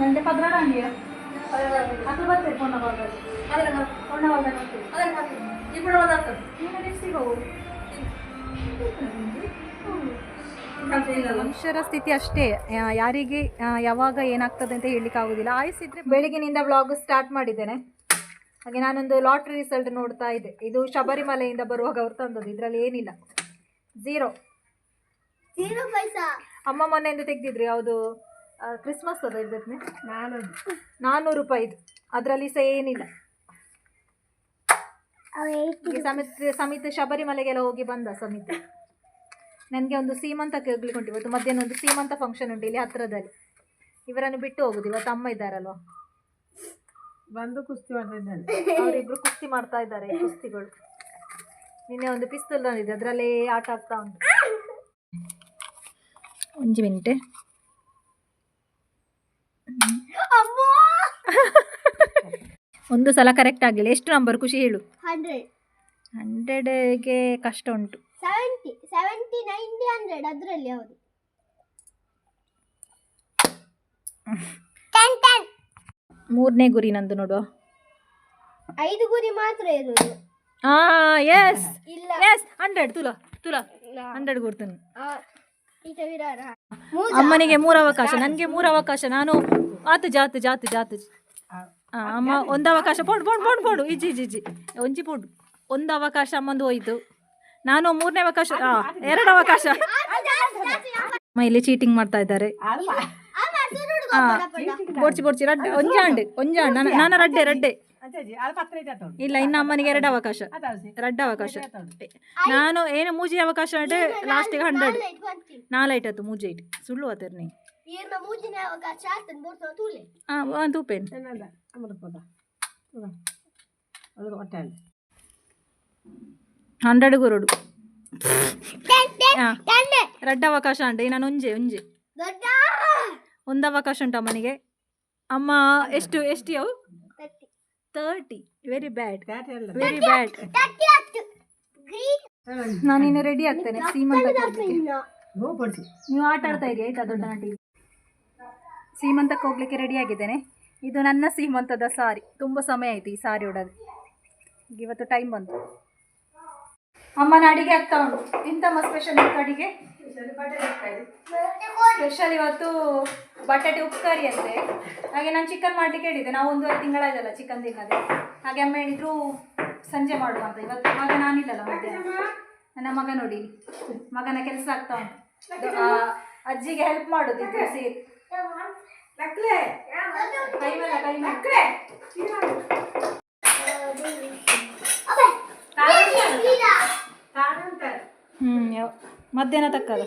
ನಂದೆ ಪದ್ರಾಡಂಗಿಯ ಅದು ಬರ್ತದೆ ಪೊಣ್ಣ ಪೊಣ್ಣ ಹೋಗು ಮನುಷ್ಯರ ಸ್ಥಿತಿ ಅಷ್ಟೇ. ಯಾರಿಗೆ ಯಾವಾಗ ಏನಾಗ್ತದೆ ಅಂತ ಹೇಳಲಿಕ್ಕೆ ಆಗೋದಿಲ್ಲ. ಆಯಿಸಿದ್ರೆ ಬೆಳಗಿನಿಂದ ವ್ಲಾಗ್ ಸ್ಟಾರ್ಟ್ ಮಾಡಿದ್ದೇನೆ. ಹಾಗೆ ನಾನೊಂದು ಲಾಟ್ರಿ ರಿಸಲ್ಟ್ ನೋಡ್ತಾ ಇದ್ದೆ. ಇದು ಶಬರಿಮಲೆಯಿಂದ ಬರುವಾಗ ಅವ್ರು ತಂದದ್ದು. ಇದರಲ್ಲಿ ಏನಿಲ್ಲ. ಝೀರೋ ಅಮ್ಮ ಮೊನ್ನೆಯಿಂದ ತೆಗೆದಿದ್ರು ಯಾವುದು? ಕ್ರಿಸ್ಮಸ್ ಅದ ಇದ್ದದ್ನೆ? ನಾನ್ನೂರು ರೂಪಾಯಿದು ಅದರಲ್ಲಿ ಸಹ ಏನಿಲ್ಲ. ಸಮಿತಿ ಸಮಿತ್ ಸಮಿತ್ ಶಬರಿಮಲೆಗೆಲ್ಲ ಹೋಗಿ ಬಂದ ಸಮಿತ್. ನನಗೆ ಒಂದು ಸೀಮಂತ ಹೋಗ್ಲಿಕ್ಕೆ ಉಂಟು. ಇವತ್ತು ಮಧ್ಯಾಹ್ನ ಒಂದು ಸೀಮಂತ ಫಂಕ್ಷನ್ ಉಂಟು ಇಲ್ಲಿ ಹತ್ರದಲ್ಲಿ. ಇವರನ್ನು ಬಿಟ್ಟು ಹೋಗುದು. ಇವತ್ತು ಅಮ್ಮ ಇದ್ದಾರಲ್ವ? ಬಂದು ಕುಸ್ತಿ ಮಾಡ್ತಿದ್ದಾನೆ ಅವರಿಬ್ರು ಕುಸ್ತಿ ಮಾಡ್ತಾ ಇದ್ದಾರೆ ಕುಸ್ತಿಗಳು. ನಿನ್ನೆ ಒಂದು ಪಿಸ್ತೂಲ್ ತಂದಿದೆ ಅದರಲ್ಲೇ ಆಟ ಆಗ್ತಾ ಉಂಟು. ಒಂಜಿ ಮಿನಿಟ್ ಒಂದು ಸಲ ಕರೆಕ್ಟ್ ಆಗಲಿಲ್ಲ. ಎಷ್ಟು ನಂಬರ್ ಖುಷಿ ಹೇಳು. ಹಂಡ್ರೆಡ್ ಹಂಡ್ರೆಡ್ಗೆ ಕಷ್ಟ ಉಂಟು. ಸೆವೆಂಟಿ ಸೆವೆಂಟಿ ನೈಂಟಿ ಹಂಡ್ರೆಡ್ ಅದರಲ್ಲಿ ಅವರು ಮೂರನೇ ಗುರಿ ನಂದು ನೋಡುವ. ಐದು ಗುರಿ ಮಾತ್ರ ಇರೋದು. ಆ ಎಸ್ ಇಲ್ಲ. ಎಸ್ ಹಂಡ್ರೆಡ್ ತುಲ ತುಲ. ಹಂಡ್ರೆಡ್ ವಿರಾರ ಅಮ್ಮನಿಗೆ ಮೂರು ಅವಕಾಶ ನನಗೆ ಮೂರು ಅವಕಾಶ ನಾನು ಆತು ಜಾತು ಜಾತು ಜಾತು. ಆ, ಅಮ್ಮ ಒಂದು ಅವಕಾಶ ಪೋಡು ಪೋಡು ಪೋಡು ಪೋಡು ಇಜ್ಜಿ ಇಜ್ಜಿ ಇಜ್ಜಿ ಒಂಜಿ ಪೋಡು. ಒಂದು ಅವಕಾಶ ಅಮ್ಮಂದು ಹೋಯ್ತು. ನಾನು ಮೂರನೇ ಅವಕಾಶ ಆ, ಎರಡು ಅವಕಾಶ. ಅಮ್ಮ ಇಲ್ಲಿ ಚೀಟಿಂಗ್ ಮಾಡ್ತಾ ಇದ್ದಾರೆ. ಆ, ಬೋಡ್ಚಿ ಬೋಡ್ಚಿ ರಡ್ಡೆ ಒಂಜಾಂಡ್ ಒಂಜಾಂಡ್ ನಾನು ನಾನು ರಡ್ಡೆ ರಡ್ಡೆ. ಇಲ್ಲ ಇನ್ನು ಅಮ್ಮನಿಗೆ ಎರಡು ಅವಕಾಶ. ರಡ್ಡ ಅವಕಾಶ. ನಾನು ಏನು ಮೂಜಿ ಅವಕಾಶ అంటే ಲಾಸ್ಟಿಗೆ ಹಂಡ್ರೆಡ್ ನಾಲೈಟತ್ತು ಮೂಜಿ ಐಟ್ ಸುಳ್ಳು ಆತರ್ ನೀ ಹಾಂ ತೂಪೇನು ಹಂಡ್ರೆಡ್ ಗುರುಡು. ರಡ್ಡ ಅವಕಾಶ ಉಂಟು. ನಾನು ಒಂಜೆ ಒಂಜೆ ದೊಡ್ಡ. ಒಂದು ಅವಕಾಶ ಉಂಟು ಅಮ್ಮನಿಗೆ. ಅಮ್ಮ ಎಷ್ಟು ಎಷ್ಟು ಯಾವ? Thirty very bad very bad ನಾನು ಹತ್ತು ನಾನಿನ್ನು ರೆಡಿ ಆಗ್ತೇನೆ ಸೀಮಂತ ಇನ್ನು. ನೀವು ಆಟ ಆಡ್ತಾ ಇದೆಯಾ ಆಯ್ತಾ ದೊಡ್ಡ ನಟಿ ಸೀಮಂತಕ್ಕೆ ಹೋಗ್ಲಿಕ್ಕೆ ರೆಡಿ ಆಗಿದ್ದೇನೆ. ಇದು ನನ್ನ ಸೀಮಂತದ ಸಾರಿ. ತುಂಬ ಸಮಯ ಆಯ್ತು ಈ ಸಾರಿ ಉಡೋದು ಇವತ್ತು ಟೈಮ್ ಬಂತು. ಅಮ್ಮನ ಅಡಿಗೆ ಆಗ್ತಾ ಉಂಟು. ಎಂತಮ್ಮ ಸ್ಪೆಷಲ್ ಇವತ್ತು ಅಡಿಗೆ? ಸ್ಪೆಷಲ್ ಇವತ್ತು ಬಟಾಟೆ ಉಪ್ಕರಿ ಅಂತೆ. ಹಾಗೆ ನಾನು ಚಿಕನ್ ಮಾಡಲಿಕ್ಕೆ ಹೇಳಿದ್ದೆ. ನಾವು ಒಂದೂವರೆ ತಿಂಗಳಾಯ್ತಲ್ಲ ಚಿಕನ್ ತಿನ್ನದೆ. ಹಾಗೆ ಅಮ್ಮ ಹೇಳಿದ್ರು ಸಂಜೆ ಮಾಡುವ ಅಂತ. ಇವತ್ತು ಮಗ ನಾನಿಲ್ಲಲ್ಲ ಮಧ್ಯಾಹ್ನ. ನನ್ನ ಮಗ ನೋಡಿ. ಮಗನ ಕೆಲಸ ಆಗ್ತಾ ಉಂಟು. ಅಜ್ಜಿಗೆ ಹೆಲ್ಪ್ ಮಾಡೋದು ಸೇರಿ. ಕೈ ಮೇಲೆ ಕೈ ಮೇಲೆ ಮಧ್ಯಾಹ್ನ ತಕ್ಕದ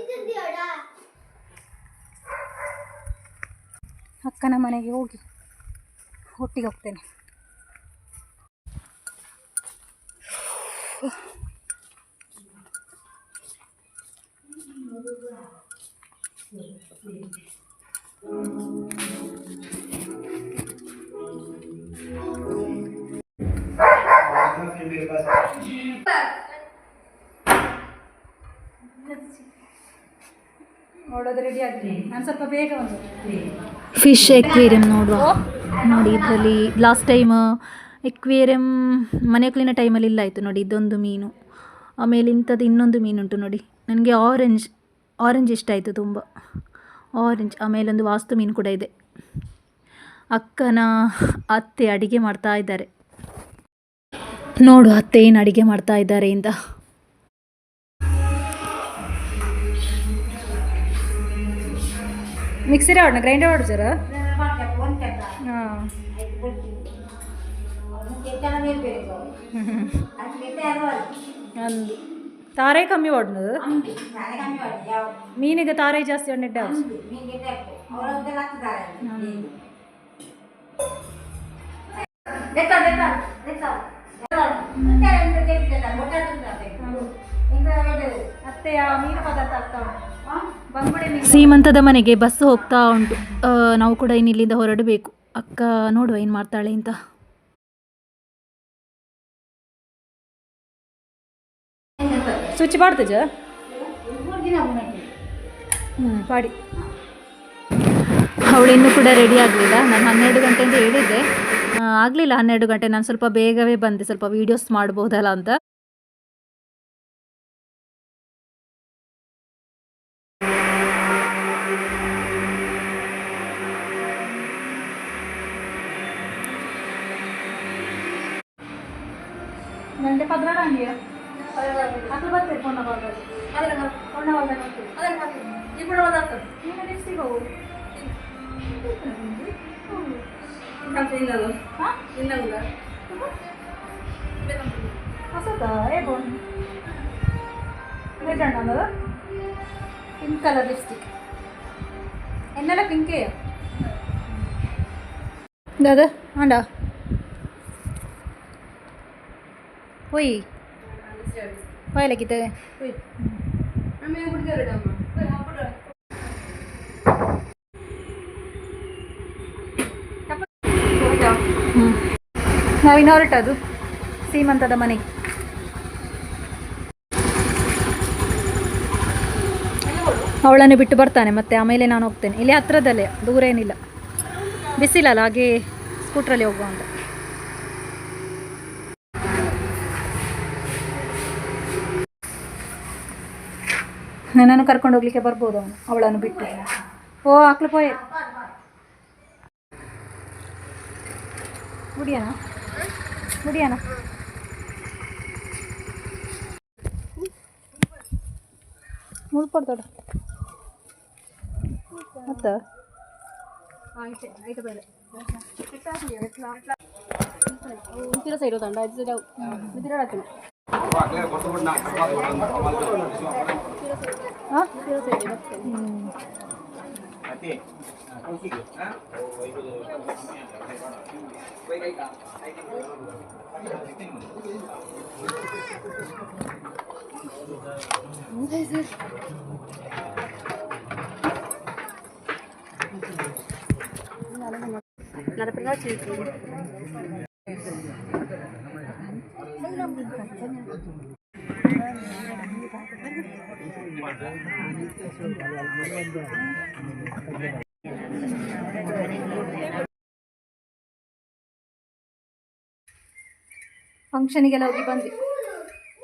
ಅಕ್ಕನ ಮನೆಗೆ ಹೋಗಿ ಒಟ್ಟಿಗೆ ಹೋಗ್ತೇನೆ. ಫಿಶ್ ಎಕ್ವೇರಿಯಂ ನೋಡುವ. ನೋಡಿ ಇದರಲ್ಲಿ ಲಾಸ್ಟ್ ಟೈಮ್ ಎಕ್ವೇರಿಯಂ ಮನೆ ಕ್ಲೀನ ಟೈಮಲ್ಲಿ ಇಲ್ಲ ಆಯಿತು ನೋಡಿ ಇದೊಂದು ಮೀನು. ಆಮೇಲೆ ಇಂಥದ್ದು ಇನ್ನೊಂದು ಮೀನುಂಟು ನೋಡಿ. ನನಗೆ ಆರೆಂಜ್ ಆರೆಂಜ್ ಇಷ್ಟ ಆಯಿತು ತುಂಬ. ಆರೆಂಜ್ ಆಮೇಲೆ ಒಂದು ವಾಸ್ತು ಮೀನು ಕೂಡ ಇದೆ. ಅಕ್ಕನ ಅತ್ತೆ ಅಡಿಗೆ ಮಾಡ್ತಾ ಇದ್ದಾರೆ. ನೋಡು ಅತ್ತೆ ಏನು ಅಡಿಗೆ ಮಾಡ್ತಾ ಇದ್ದಾರೆ ಅಂತ. ಮಿಕ್ಸಿರೇ ಆಡೋಣ ಗ್ರೈಂಡರ್ ಹಾಂ. ಅಂದು. ತಾರೆ ಕಮ್ಮಿ ಹೊಡ್ನದು ಮೀನಿಗೆ ತಾರೆ ಜಾಸ್ತಿ ಹೊಂಡಿಟ್ಟೆ ಅತ್ತೆಯ ಮೀನು ಪದಾರ್ಥ ಆಗ್ತಾವ? ಸೀಮಂತದ ಮನೆಗೆ ಬಸ್ ಹೋಗ್ತಾ ಉಂಟು. ನಾವು ಕೂಡ ಇನ್ನು ಇಲ್ಲಿಂದ ಹೊರಡಬೇಕು. ಅಕ್ಕ ನೋಡುವ ಏನು ಮಾಡ್ತಾಳೆ ಅಂತ. ಸ್ವಿಚ್ ಪಾಡ್ತಜ ಹ್ಞೂ ಪಾಡಿ ಅವಳು ಇನ್ನೂ ಕೂಡ ರೆಡಿ ಆಗಲಿಲ್ಲ. ನಾನು ಹನ್ನೆರಡು ಗಂಟೆ ಅಂತ ಹೇಳಿದ್ದೆ. ಆಗಲಿಲ್ಲ ಹನ್ನೆರಡು ಗಂಟೆ. ನಾನು ಸ್ವಲ್ಪ ಬೇಗವೇ ಬಂದೆ. ಸ್ವಲ್ಪ ವೀಡಿಯೋಸ್ ಮಾಡ್ಬೋದಲ್ಲ ಅಂತ. ನನಗೆ ಪದ್ರ ರಂಗಿಯ ಅದು ಬರ್ತದೆ ಪುಣ್ಣ ಬರ್ಬೋದು ಅದನ್ನ ಪುಣ್ಣ ಬರ್ಬೇಕು ಅದನ್ನ ಬರ್ತೀನಿ ಇಬ್ಬರು ಬರ್ತದೆ ಈಗ ನಿಲ್ಸಿಗೆ ಹೋಗು ಇನ್ನದು ಹಾಂ ಇನ್ನಲ್ಲ ಹೊಸದಾ ಹೇಗೋ ರೆಡ್ ಅಣ್ಣದ ಪಿಂಕ್ ಕಲರ್ ಲಿಪ್ಸ್ಟಿಕ್ എന്നല്ല പിങ്ക് ചെയ്യാം ഇത് വേണ്ട ಹೋಯ್ ಹೋಯ್ಲಕ್ಕಿದ್ದೆ ಹ್ಞೂ ನಾವಿನ್ನು ಹೊರಟದು ಸೀಮಂತದ ಮನೆಗೆ ಅವಳನ್ನು ಬಿಟ್ಟು ಬರ್ತಾನೆ ಮತ್ತೆ ಆಮೇಲೆ ನಾನು ಹೋಗ್ತೇನೆ. ಇಲ್ಲಿ ಹತ್ರದಲ್ಲೇ ದೂರ ಏನಿಲ್ಲ. ಬಿಸಿಲಲ್ಲ ಹಾಗೆ ಸ್ಕೂಟ್ರಲ್ಲಿ ಹೋಗುವ ಅಂತ. ನನ್ನನ್ನು ಕರ್ಕೊಂಡು ಹೋಗ್ಲಿಕ್ಕೆ ಬರ್ಬೋದು ಅವನು ಅವಳನ್ನು ಬಿಟ್ಟು ಓ ಆಕ್ಲು ಪೋಯ್ ಮುಡಿಯನ ಮುಡಿಯನ ಮುಳ್ಕೊಡ್ತಾಡ ಮತ್ತ ಸೈಡ್ ಹೋದಂಡ ಅದು ಸೈಡ್ Nada, pero no ಫಂಕ್ಷನಿಗೆಲ್ಲ ಹೋಗಿ ಬಂದ್ವಿ.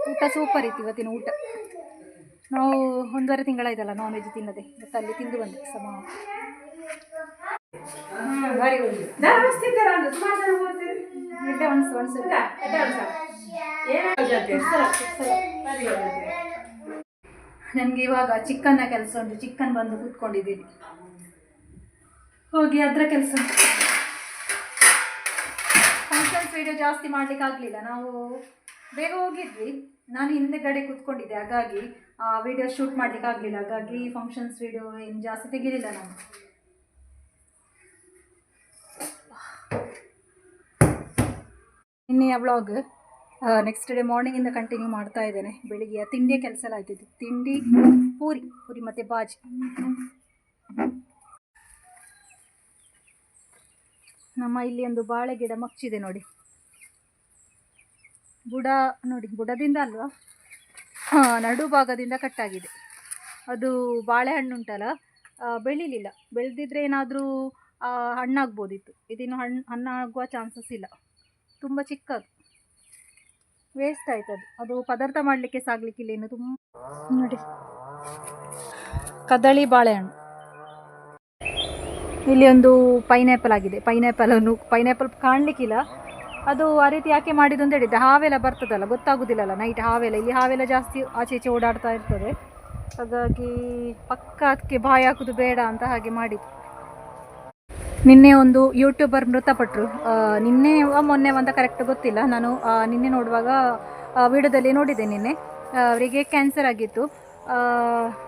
ಊಟ ಸೂಪರ್ ಇತ್ತು ಇವತ್ತಿನ ಊಟ. ನಾವು ಒಂದೂವರೆ ತಿಂಗಳಾಯ್ತಲ್ಲ ನಾನ್ ವೆಜ್ ತಿನ್ನದೆ. ಮತ್ತೆ ಅಲ್ಲಿ ತಿಂದು ಬಂದೆ ಸಮ. ನನಗೆ ಇವಾಗ ಚಿಕ್ಕನ್ನ ಕೆಲಸ ಉಂಟು. ಚಿಕನ್ ಬಂದು ಕೂತ್ಕೊಂಡಿದ್ದೀನಿ. ಹೋಗಿ ಅದರ ಕೆಲಸ ಫಂಕ್ಷನ್ಸ್ ವಿಡಿಯೋ ಜಾಸ್ತಿ ಮಾಡ್ಲಿಕ್ಕೆ ಆಗಲಿಲ್ಲ. ನಾವು ಬೇಗ ಹೋಗಿದ್ವಿ. ನಾನು ಹಿಂದೆಗಡೆ ಕೂತ್ಕೊಂಡಿದ್ದೆ. ಹಾಗಾಗಿ ಆ ವಿಡಿಯೋ ಶೂಟ್ ಮಾಡ್ಲಿಕ್ಕೆ ಆಗಲಿಲ್ಲ. ಹಾಗಾಗಿ ಫಂಕ್ಷನ್ಸ್ ವಿಡಿಯೋ ಏನು ಜಾಸ್ತಿ ತೆಗಿಲಿಲ್ಲ ನಾನು. ನಿನ್ನೆಯ ವ್ಲಾಗ್ ನೆಕ್ಸ್ಟ್ ಡೇ ಮಾರ್ನಿಂಗಿಂದ ಕಂಟಿನ್ಯೂ ಮಾಡ್ತಾ ಇದ್ದೇನೆ. ಬೆಳಿಗ್ಗೆ ತಿಂಡಿಯ ಕೆಲಸ ಎಲ್ಲ ಆಯ್ತಿತ್ತು. ತಿಂಡಿ, ಪೂರಿ ಪೂರಿ ಮತ್ತು ಬಾಜಿ. ನಮ್ಮ ಇಲ್ಲಿ ಒಂದು ಬಾಳೆ ಗಿಡ ಮಗ್ಚಿದೆ ನೋಡಿ. ಬುಡ ನೋಡಿ, ಬುಡದಿಂದ ಅಲ್ವಾ? ನಡು ಭಾಗದಿಂದ ಕಟ್ಟಾಗಿದೆ ಅದು ಬಾಳೆಹಣ್ಣು ಉಂಟಲ್ಲ ಬೆಳಿಲಿಲ್ಲ. ಬೆಳೆದಿದ್ರೆ ಏನಾದರೂ ಹಣ್ಣಾಗ್ಬೋದಿತ್ತು. ಇದಿನ್ನು ಹಣ್ಣು ಹಣ್ಣಾಗುವ ಚಾನ್ಸಸ್ ಇಲ್ಲ. ತುಂಬ ಚಿಕ್ಕದು. ವೇಸ್ಟ್ ಆಯ್ತದು. ಅದು ಪದಾರ್ಥ ಮಾಡಲಿಕ್ಕೆ ಸಾಗಲಿಕ್ಕಿಲ್ಲ ಏನು ತುಂಬ. ನೋಡಿ. ಕದಳಿ ಬಾಳೆಹಣ್ಣು. ಇಲ್ಲಿ ಒಂದು ಪೈನಾಪಲ್ ಆಗಿದೆ. ಪೈನಾಪಲನ್ನು ಪೈನಾಪಲ್ ಕಾಣಲಿಕ್ಕಿಲ್ಲ. ಅದು ಆ ರೀತಿ ಯಾಕೆ ಮಾಡಿದ್ದು ಅಂತ ಹೇಳಿದ್ದೆ ಹಾವೆಲ್ಲ ಬರ್ತದಲ್ಲ, ಗೊತ್ತಾಗೋದಿಲ್ಲಲ್ಲ ನೈಟ್ ಹಾವೆಲ್ಲ. ಇಲ್ಲಿ ಹಾವೆಲ್ಲ ಜಾಸ್ತಿ ಆಚೆ ಈಚೆ ಓಡಾಡ್ತಾ ಇರ್ತದೆ. ಹಾಗಾಗಿ ಪಕ್ಕ ಅದಕ್ಕೆ ಬಾಯಿ ಹಾಕೋದು ಬೇಡ ಅಂತ ಹಾಗೆ ಮಾಡಿದ್ದು. ನಿನ್ನೆ ಒಂದು ಯೂಟ್ಯೂಬರ್ ಮೃತಪಟ್ಟರು ನಿನ್ನೆ ಮೊನ್ನೆ ಒಂದು ಕರೆಕ್ಟ್ ಗೊತ್ತಿಲ್ಲ. ನಾನು ನಿನ್ನೆ ನೋಡುವಾಗ ವಿಡಿಯೋದಲ್ಲಿ ನೋಡಿದೆ ನಿನ್ನೆ. ಅವರಿಗೆ ಕ್ಯಾನ್ಸರ್ ಆಗಿತ್ತು.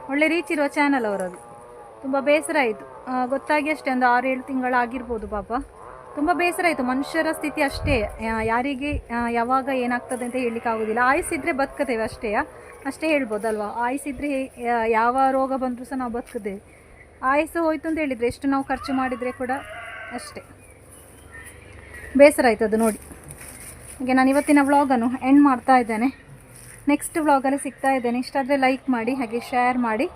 ಒಳ್ಳೆ ರೀಚ್ ಇರೋ ಚಾನಲ್ ಅವರದು. ತುಂಬ ಬೇಸರ ಆಯಿತು. ಗೊತ್ತಾಗಿ ಅಷ್ಟೇ, ಒಂದು ಆರು ಏಳು ತಿಂಗಳಾಗಿರ್ಬೋದು ಪಾಪ. ತುಂಬ ಬೇಸರ ಆಯಿತು. ಮನುಷ್ಯರ ಸ್ಥಿತಿ ಅಷ್ಟೇ. ಯಾರಿಗೆ ಯಾವಾಗ ಏನಾಗ್ತದೆ ಅಂತ ಹೇಳಲಿಕ್ಕೆ ಆಗೋದಿಲ್ಲ. ಆಯುಸ್ಸಿದ್ರೆ ಬದುಕತೇವೆ ಅಷ್ಟೇ ಅಷ್ಟೇ ಹೇಳ್ಬೋದಲ್ವಾ? ಆಯುಸ್ಸಿದ್ರೆ ಯಾ- ಯಾವ ರೋಗ ಬಂದರೂ ಸಹ ನಾವು ಬದುಕುತ್ತೇವೆ. ಆಯುಸ್ಸು ಹೋಯ್ತು ಅಂತ ಹೇಳಿದರೆ ಎಷ್ಟು ನಾವು ಖರ್ಚು ಮಾಡಿದರೆ ಕೂಡ ಅಷ್ಟೇ. ಬೇಸರ ಆಯ್ತು ಅದು ನೋಡಿ. ಹಾಗೆ ನಾನು ಇವತ್ತಿನ ವ್ಲಾಗನ್ನು ಎಂಡ್ ಮಾಡ್ತಾ ಇದ್ದೇನೆ. ನೆಕ್ಸ್ಟ್ ವ್ಲಾಗಲ್ಲಿ ಸಿಗ್ತಾ ಇದ್ದೇನೆ. ಇಷ್ಟಾದರೆ ಲೈಕ್ ಮಾಡಿ, ಹಾಗೆ ಶೇರ್ ಮಾಡಿ.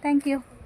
Thank you